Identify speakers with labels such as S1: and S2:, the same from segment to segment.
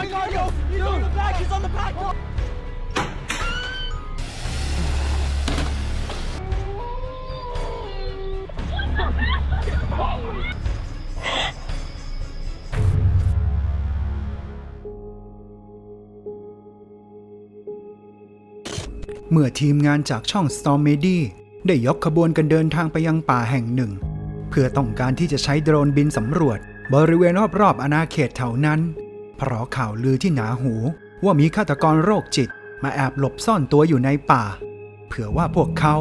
S1: my god, yo! He's on the back! He's on the back!
S2: เมื่อทีมงานจากช่อง Storm m e d y ได้ยกขบวนกันเดินทางไปยังป่าแห่งหนึ่ง เพื่อต้องการที่จะใช้โดรนบินสำรวจ บริเวณรอบๆอาณาเขตแถวนั้น เพราะข่าวลือที่หนาหูว่ามีฆาตกรโรคจิต มาแอบหลบซ่อนตัวอยู่ในป่า เผื่อว่าพวกเขา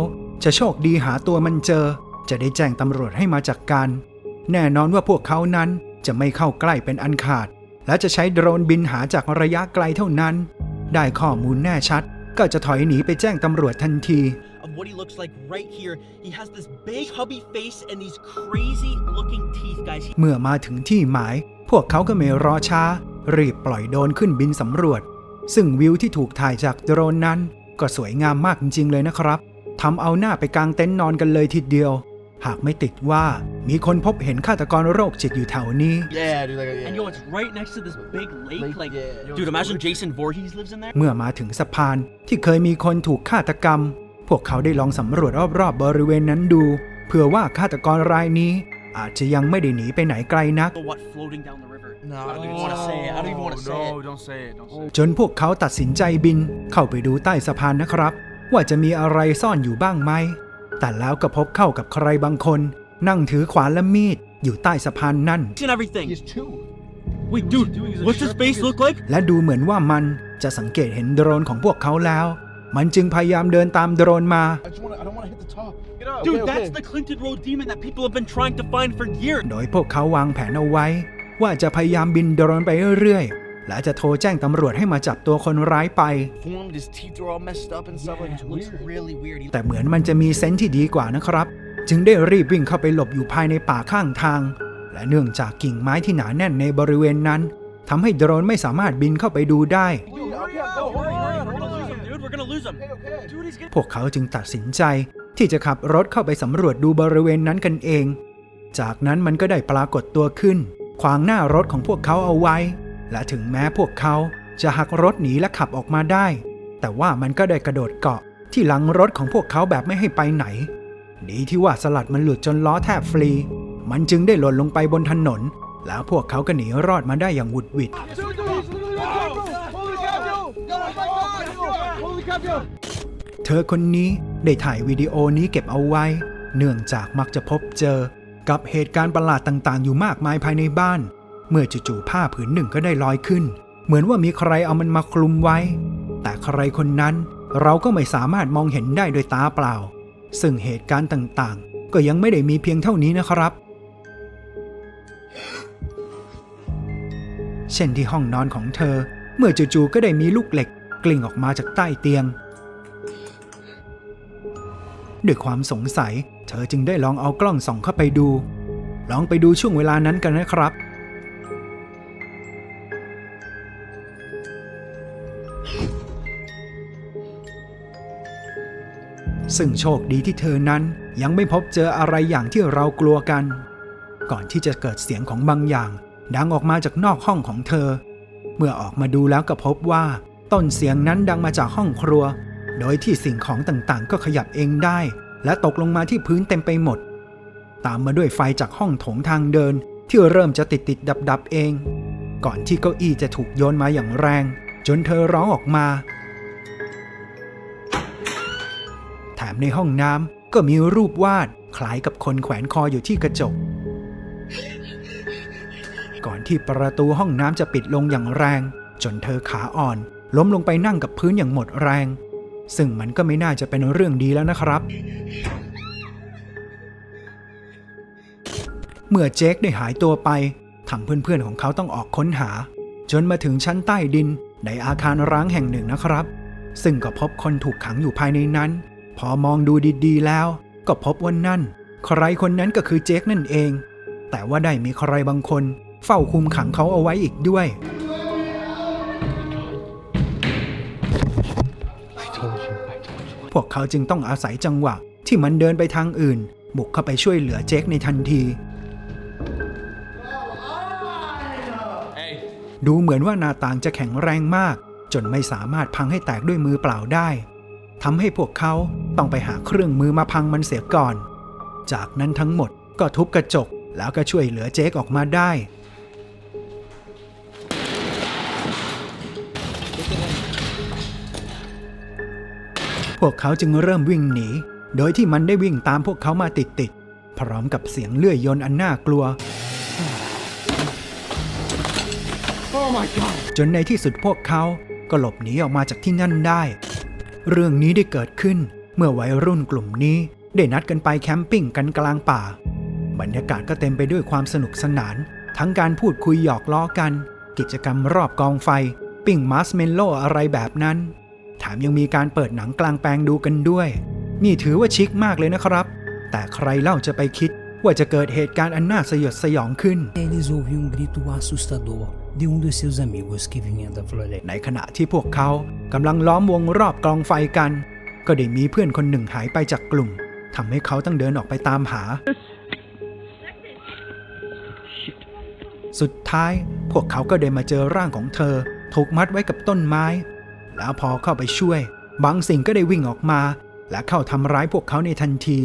S2: จะโชคดีหาตัวมันเจอ จะได้แจ้งตำรวจให้มาจัดกการ แน่นอนว่าพวกเขานั้นจะไม่เข้าใกล้เป็นอันขาด และจะใช้โดรนบินหาจากระยะไกลเท่านั้น ได้ข้อมูลแน่ชัด ก็จะถอยหนีไปแจ้งตำรวจทันที
S1: Of what he looks like right here. He has this big hubby face and these crazy looking teeth, guys. He
S2: เมื่อมาถึงที่หมาย พวกเขาก็ไม่รอช้า รีบปล่อยโดรนขึ้นบินสำรวจ ซึ่งวิวที่ถูกถ่ายจากโดรนนั้น ก็สวยงามมากจริง ๆ เลยนะครับทำเอาหน้าไปกางเต็นท์นอนกันเลยทีเดียว หากไม่ติดว่ามีคนพบเห็นฆาตกรโรคจิตอยู่แถวนี้
S3: Yeah, dude, like, yeah.
S1: And yo, it's right next to this big lake.
S3: Lake,
S1: like,
S3: yeah. Yo,
S1: dude,
S3: it's
S1: imagine
S3: really-
S1: Jason Voorhees lives in there.
S2: เมื่อมาถึงสะพานที่เคยมีคนถูกฆาตกรรม พวกเขาได้ลองสำรวจรอบๆบริเวณนั้นดู เผื่อว่าฆาตกรรายนี้ อาจจะยังไม่ได้หนีไปไหนไกลนัก
S1: The what floating down the river.
S3: No,
S1: I don't
S3: dude,
S1: even want to say it. I don't even want to say
S3: no,
S1: it.
S3: don't say it. Don't say it.
S2: จนพวกเขาตัดสินใจบินเข้าไปดูใต้สะพานนะครับ ว่าจะมีอะไรซ่อนอยู่บ้างไหม แต่แล้วก็พบเข้ากับใครบางคน นั่งถือขวานและมีดอยู่ใต้สะพานนั่น
S1: And everything.
S3: He's two.
S1: Wait,
S3: What's
S1: dude,
S3: he doing? Is it
S1: what's his
S3: sharpening
S1: face
S3: his-
S1: look like?
S2: และดูเหมือนว่ามันจะสังเกตเห็นโดรนของพวกเขาแล้ว มันจึงพยายามเดินตามโดรนมา
S3: I just want to. I don't want to hit the top. Get up.
S1: Dude,
S3: okay,
S1: that's
S3: okay.
S1: the Clinton Road demon that people have been trying to find for years.
S2: โดยพวกเขาวางแผนเอาไว้ ว่าจะพยายามบินโดรนไปเรื่อยๆ และจะโทรแจ้งตำรวจให้มาจับตัวคนร้ายไป
S3: Formed. His teeth are all messed up and stuff. Like it's
S1: it looks
S3: weird.
S1: really weird. He-
S2: แต่เหมือนมันจะมีเซนส์ที่ดีกว่านะครับ จึงได้รีบวิ่งเข้าไปหลบอยู่ภายในป่าข้างทาง และเนื่องจากกิ่งไม้ที่หนาแน่นในบริเวณนั้นทำให้โดรนไม่สามารถบินเข้าไปดูได้
S3: Dude,
S1: Hurry
S3: okay,
S1: up,
S3: go,
S1: hurry,
S3: hurry,
S1: hurry,
S3: hurry,
S1: We're gonna lose
S3: hurry.
S1: him, dude. We're gonna lose him.
S3: Okay, okay.
S1: Dude, he's gonna.
S2: พวกเขาจึงตัดสินใจที่จะขับรถเข้าไปสำรวจดูบริเวณนั้นกันเอง จากนั้นมันก็ได้ปรากฏตัวขึ้น ขวางหน้ารถของพวกเขาเอาไว้ และถึงแม้พวกเขาจะหักรถหนีและขับออกมาได้ แต่ว่ามันก็ได้กระโดดเกาะที่หลังรถของพวกเขาแบบไม่ให้ไปไหน ดีที่ว่าสลัดมันหลุดจนล้อแทบฟรี มันจึงได้หล่นลงไปบนถนน แล้วพวกเขาก็หนีรอดมาได้อย่างหวุดหวิด เธอคนนี้ได้ถ่ายวิดีโอนี้เก็บเอาไว้ เนื่องจากมักจะพบเจอ กับเหตุการณ์ประหลาดต่างๆ อยู่มากมายภายในบ้าน เมื่อจู่ๆผ้าผืนหนึ่งก็ได้ลอยขึ้น เหมือนว่ามีใครเอามันมาคลุมไว้ แต่ใครคนนั้นเราก็ไม่สามารถมองเห็นได้โดยตาเปล่า ซึ่งเหตุการณ์ต่างๆ ก็ยังไม่ได้มีเพียงเท่านี้นะครับ เช่นที่ห้องนอนของเธอ เมื่อจู่ๆก็ได้มีลูกเหล็ก กลิ้งออกมาจากใต้เตียง ด้วยความสงสัย เธอจึงได้ลองเอากล้องส่องเข้าไปดู ลองไปดูช่วงเวลานั้นกันนะครับซึ่งโชคดีที่เธอนั้นยังไม่พบเจออะไรอย่างที่เรากลัวกัน ก่อนที่จะเกิดเสียงของบางอย่าง ดังออกมาจากนอกห้องของเธอ เมื่อออกมาดูแล้วก็พบว่า ต้นเสียงนั้นดังมาจากห้องครัว โดยที่สิ่งของต่างๆ ก็ขยับเองได้ และตกลงมาที่พื้นเต็มไปหมด ตามมาด้วยไฟจากห้องโถงทางเดินที่เริ่มจะติดติดดับดับเอง ก่อนที่เก้าอี้จะถูกโยนมาอย่างแรง จนเธอร้องออกมา แถมในห้องน้ำก็มีรูปวาดคล้ายกับคนแขวนคออยู่ที่กระจก ก่อนที่ประตูห้องน้ำจะปิดลงอย่างแรง จนเธอขาอ่อน ล้มลงไปนั่งกับพื้นอย่างหมดแรง ซึ่งมันก็ไม่น่าจะเป็นเรื่องดีแล้วนะครับ เมื่อเจคได้หายตัวไปทำเพื่อนๆของเขาต้องออกค้นหา จนมาถึงชั้นใต้ดินในอาคารร้างแห่งหนึ่งนะครับ ซึ่งก็พบคนถูกขังอยู่ภายในนั้น พอมองดูดีๆแล้ว ก็พบว่านั่น ใครคนนั้นก็คือเจคนั่นเอง แต่ว่าได้มีใครบางคน เฝ้าคุมขังเขาเอาไว้อีกด้วย วกเขาจึงต้องอาศัยจังหวะ ที่มันเดินไปทางอื่น บุกเข้าไปช่วยเหลือเจคในทันที
S1: Hey,
S2: ดูเหมือนว่านาต่างจะแข็งแรงมาก จนไม่สามารถพังให้แตกด้วยมือเปล่าได้ทำให้พวกเขาต้องไปหาเครื่องมือมาพังมันเสียก่อน จากนั้นทั้งหมดก็ทุบกระจกแล้วก็ช่วยเหลือเจคออกมาได้ พวกเขาจึงเริ่มวิ่งหนี โดยที่มันได้วิ่งตามพวกเขามาติดๆ พร้อมกับเสียงเลื่อยยนต์อันน่ากลัว
S3: Oh my god.
S2: จนในที่สุดพวกเขาก็หลบหนีออกมาจากที่นั่นได้ เรื่องนี้ได้เกิดขึ้นเมื่อวัยรุ่นกลุ่มนี้ได้นัดกันไปแคมปิ้งกันกลางป่า บรรยากาศก็เต็มไปด้วยความสนุกสนาน ทั้งการพูดคุยหยอกล้อกัน กิจกรรมรอบกองไฟ ปิ้งมาร์สเมลโล่อะไรแบบนั้นแถ มยังมีการเปิดหนังกลางแปลงดูกันด้วย นี่ถือว่าชิคมากเลยนะครับ แต่ใครเล่าจะไปคิดว่าจะเกิดเหตุการณ์อันน่าสยดสยองขึ้น
S4: Eles ouviram um grito assustador de um dos seus amigos que vinha da floresta.
S2: ในขณะที่พวกเขากำลังล้อมวงรอบกองไฟกัน ก็ได้มีเพื่อนคนหนึ่งหายไปจากกลุ่มทำให้เขาต้องเดินออกไปตามหา สุดท้ายพวกเขาก็ได้มาเจอร่างของเธอ ถูกมัดไว้กับต้นไม้ แล้วพอเข้าไปช่วย บางสิ่งก็ได้วิ่งออกมา และเข้าทำร้ายพวกเขาในทันที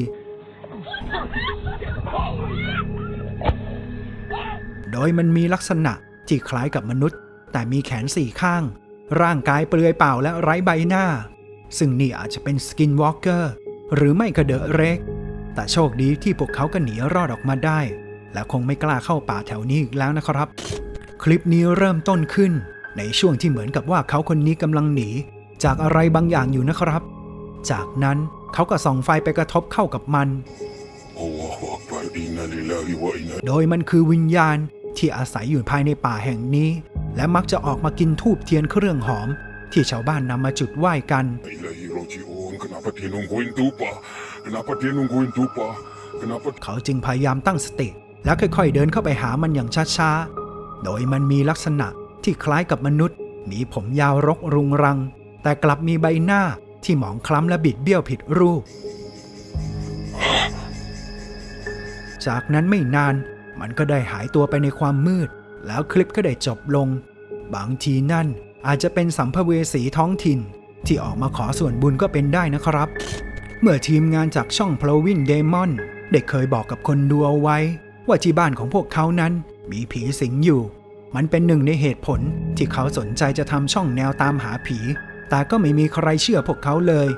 S2: โดยมันมีลักษณะที่คล้ายกับมนุษย์ แต่มีแขนสี่ข้าง ร่างกายเปลือยเปล่าและไร้ใบหน้า ซึ่งนี่อาจจะเป็นสกินวอล์กเกอร์หรือไม่ก็เดอะเร็กแต่โชคดีที่พวกเขาก็หนีรอดออกมาได้ และคงไม่กล้าเข้าป่าแถวนี้อีกแล้วนะครับ คลิปนี้เริ่มต้นขึ้น ในช่วงที่เหมือนกับว่าเขาคนนี้กำลังหนี จากอะไรบางอย่างอยู่นะครับ จากนั้นเขาก็ส่องไฟไปกระทบเข้ากับมัน
S5: Allahu Akbar, inna lillahi wa inna
S2: โดยมันคือวิญญาณที่อาศัยอยู่ภายในป่าแห่งนี้ และมักจะออกมากินทูบเทียนเครื่องหอม ที่ชาวบ้านนำมาจุดไหว้กัน
S5: ilaihi raji'un. Kenapa dia nungguin tupa? Kenapa dia nungguin tupa? Kenapa
S2: เขาจึงพยายามตั้งสติ แล้วค่อยๆเดินเข้าไปหามันอย่างช้าๆ โดยมันมีลักษณะ ที่คล้ายกับมนุษย์ มีผมยาวรกรุงรัง แต่กลับมีใบหน้าที่หมองคล้ำและบิดเบี้ยวผิดรูป จากนั้นไม่นานมันก็ได้หายตัวไปในความมืด แล้วคลิปก็ได้จบลง บางทีนั่นอาจจะเป็นสัมภเวสีท้องถิ่น ที่ออกมาขอส่วนบุญก็เป็นได้นะครับ เมื่อทีมงานจากช่อง p l o w i n Demon ได้เคยบอกกับคนดูเอาไว้ ว่าที่บ้านของพวกเขานั้นมีผีสิงอยู่ มันเป็นหนึ่งในเหตุผลที่เขาสนใจจะทำช่องแนวตามหาผี แต่ก็ไม่มีใครเชื่อพวกเขาเลย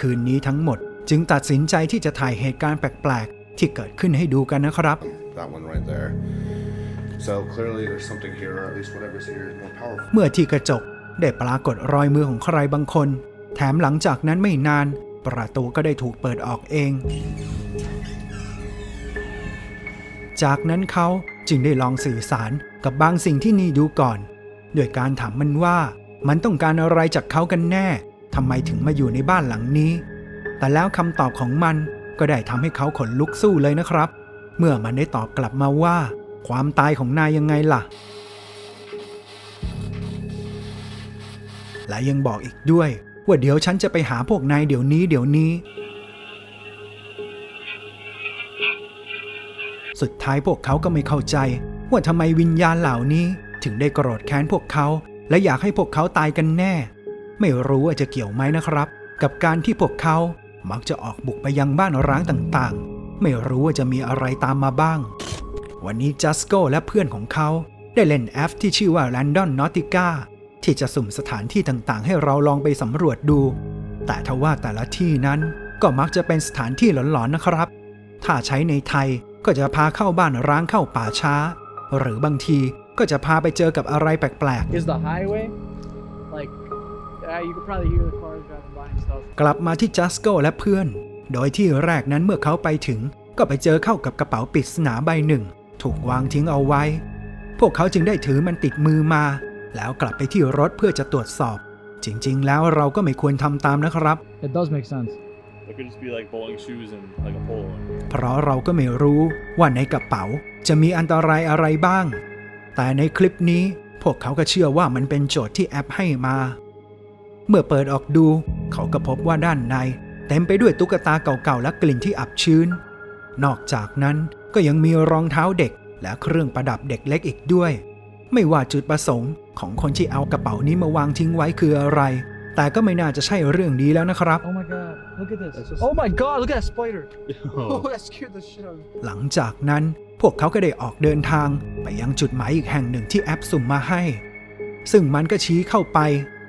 S2: คืนนี้ทั้งหมดจึงตัดสินใจที่จะถ่ายเหตุการณ์แปลกๆ ที่เกิดขึ้นให้ดูกันนะครับ
S6: that one right there. So clearly there's something here, or at least whatever's here is more powerful.
S2: เมื่อที่กระจกได้ปรากฏรอยมือของใครบางคน แถมหลังจากนั้นไม่นาน ประตูก็ได้ถูกเปิดออกเอง จากนั้นเขา จึงได้ลองสื่อสารกับบางสิ่งที่นีดูก่อนด้วยการถามมันว่ามันต้องการอะไรจากเขากันแน่ทำไมถึงมาอยู่ในบ้านหลังนี้ แต่แล้วคำตอบของมันก็ได้ทำให้เขาขนลุกสู้เลยนะครับ เมื่อมันได้ตอบกลับมาว่า ความตายของนายยังไงล่ะ และยังบอกอีกด้วย ว่าเดี๋ยวฉันจะไปหาพวกนายเดี๋ยวนี้เดี๋ยวนี้ สุดท้ายพวกเขาก็ไม่เข้าใจ ว่าทำไมวิญญาณเหล่านี้ ถึงได้โกรธแค้นพวกเขา และอยากให้พวกเขาตายกันแน่ ไม่รู้ว่าจะเกี่ยวไหมนะครับ กับการที่พวกเขามักจะออกบุกไปยังบ้านร้างต่างๆ ไม่รู้ว่าจะมีอะไรตามมาบ้าง วันนี้จัสโกและเพื่อนของเขาได้เล่นแอปที่ชื่อว่า Random Nautica ที่จะสุ่มสถานที่ต่างๆ ให้เราลองไปสำรวจดู แต่ทว่าแต่ละที่นั้นก็มักจะเป็นสถานที่หลอนๆนะครับ ถ้าใช้ในไทย ก็จะพาเข้าบ้านร้างเข้าป่าช้า หรือบางทีก็จะพาไปเจอกับอะไรแปลก
S7: is the highway. Like, uh, you could probably hear the cars driving by and stuff.
S2: ๆกลับมาที่จัสโกและเพื่อน โดยที่แรกนั้นเมื่อเขาไปถึง ก็ไปเจอเข้ากับกระเป๋าปริศนาใบหนึ่ง ถูกวางทิ้งเอาไว้ พวกเขาจึงได้ถือมันติดมือมา แล้วกลับไปที่รถเพื่อจะตรวจสอบ จริงๆ แล้วเราก็ไม่ควรทำตามนะครับ
S7: It does make sense.
S2: เพราะเราก็ไม่รู้ว่าในกระเป๋าจะมีอันตรายอะไรบ้าง แต่ในคลิปนี้พวกเขาก็เชื่อว่ามันเป็นโจทย์ที่แอปให้มา เมื่อเปิดออกดู เขาก็พบว่าด้านใน เต็มไปด้วยตุ๊กตาเก่าๆและกลิ่นที่อับชื้น นอกจากนั้นก็ยังมีรองเท้าเด็กและเครื่องประดับเด็กเล็กอีกด้วย ไม่ว่าจุดประสงค์ของคนที่เอากระเป๋านี้มาวางทิ้งไว้คืออะไร แต่ก็ไม่น่าจะใช่เรื่องนี้แล้วนะครับ
S7: Oh my god, look at this.
S3: That's just-
S7: Oh my god, look at that spider.
S3: Oh, that scared the shit out of me.
S2: หลังจากนั้นพวกเขาก็ได้ออกเดินทางไปยังจุดหมายอีกแห่งหนึ่งที่แอปสุ่มมาให้ ซึ่งมันก็ชี้เข้าไป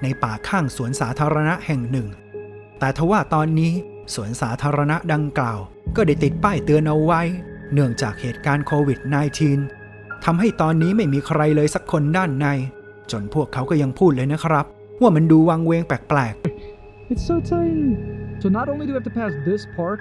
S2: ในป่าข้างสวนสาธารณะแห่งหนึ่ง แต่ทว่าตอนนี้สวนสาธารณะดังกล่าว ก็ได้ติดป้ายเตือนเอาไว้ เนื่องจากเหตุการณ์โควิด -19 ทำให้ตอนนี้ไม่มีใครเลยสักคนด้านใน จนพวกเขาก็ยังพูดเลยนะครับ ว่ามันดูวังเวงแปลก
S7: It's so tiny. So not only do we have to pass this park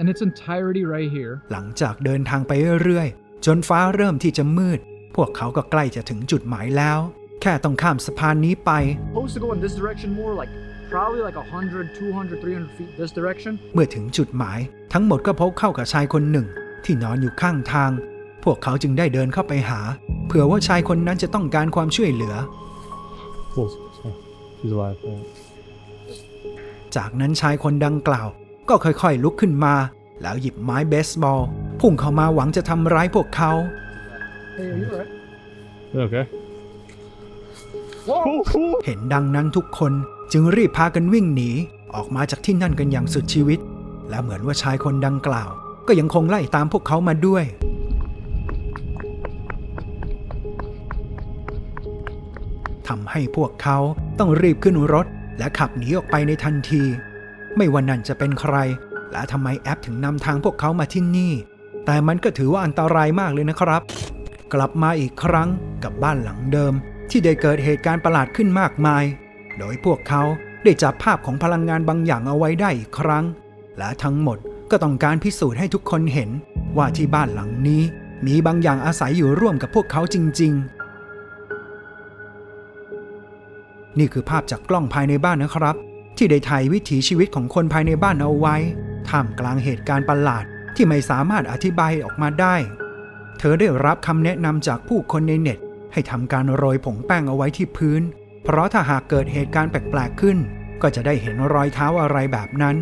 S7: in its entirety right here,
S2: ๆ หลังจากเดินทางไปเรื่อยๆ จนฟ้าเริ่มที่จะมืด พวกเขาก็ใกล้จะถึงจุดหมายแล้ว แค่ต้องข้ามสะพานนี้ไป
S7: supposed to go in this direction more, like probably like 100, 200, 300 feet this direction.
S2: เมื่อถึงจุดหมาย ทั้งหมดก็พบเข้ากับชายคนหนึ่ง ที่นอนอยู่ข้างทาง พวกเขาจึงได้เดินเข้าไปหา เผื่อว่าชายคนนั้นจะต้องการความช่วยเหลือ
S8: Cool. Oh, she's alive. Yeah.
S2: จากนั้นชายคนดังกล่าว ก็ค่อยๆลุกขึ้นมา แล้วหยิบไม้เบสบอล พุ่งเข้ามาหวังจะทำร้ายพวกเขา
S7: Hey, are you alright?
S8: You okay?
S7: Whoa!
S2: เห็นดังนั้นทุกคนจึงรีบพากันวิ่งหนี ออกมาจากที่นั่นกันอย่างสุดชีวิต และเหมือนว่าชายคนดังกล่าว ก็ยังคงไล่ตามพวกเขามาด้วย ทำให้พวกเขาต้องรีบขึ้นรถ และขับหนีออกไปในทันที ไม่ว่านั่นจะเป็นใคร และทำไมแอปถึงนำทางพวกเขามาที่นี่ แต่มันก็ถือว่าอันตรายมากเลยนะครับ กลับมาอีกครั้งกับบ้านหลังเดิม ที่ได้เกิดเหตุการณ์ประหลาดขึ้นมากมาย โดยพวกเขาได้จับภาพของพลังงานบางอย่างเอาไว้ได้อีกครั้ง และทั้งหมดก็ต้องการพิสูจน์ให้ทุกคนเห็นว่าที่บ้านหลังนี้ มีบางอย่างอาศัยอยู่ร่วมกับพวกเขาจริง ๆ นี่คือภาพจากกล้องภายในบ้านนะครับ ที่ได้ถ่ายวิถีชีวิตของคนภายในบ้านเอาไว้ ท่ามกลางเหตุการณ์ประหลาดที่ไม่สามารถอธิบายออกมาได้ เธอได้รับคำแนะนำจากผู้คนในเน็ต ให้ทำการโรยผงแป้งเอาไว้ที่พื้น เพราะถ้าหากเกิดเหตุการณ์แปลกๆขึ้น ก็จะได้เห็นรอยเท้าอะไรแบบนั้น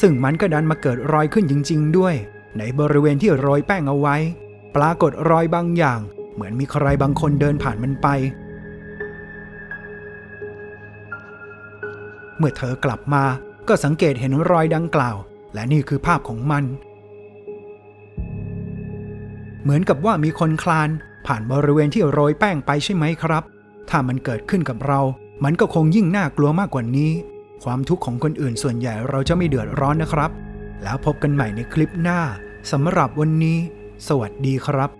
S2: ซึ่งมันก็ดันมาเกิดรอยขึ้นจริง ๆ ด้วย ในบริเวณที่โรยแป้งเอาไว้ ปรากฏรอยบางอย่าง เหมือนมีใครบางคนเดินผ่านมันไป เมื่อเธอกลับมาก็สังเกตเห็นรอยดังกล่าว และนี่คือภาพของมัน เหมือนกับว่ามีคนคลาน ผ่านบริเวณที่โรยแป้งไปใช่ไหมครับ ถ้ามันเกิดขึ้นกับเรา มันก็คงยิ่งน่ากลัวมากกว่านี้ ความทุกข์ของคนอื่นส่วนใหญ่เราจะไม่เดือดร้อนนะครับ แล้วพบกันใหม่ในคลิปหน้าสำหรับวันนี้ สวัสดีครับ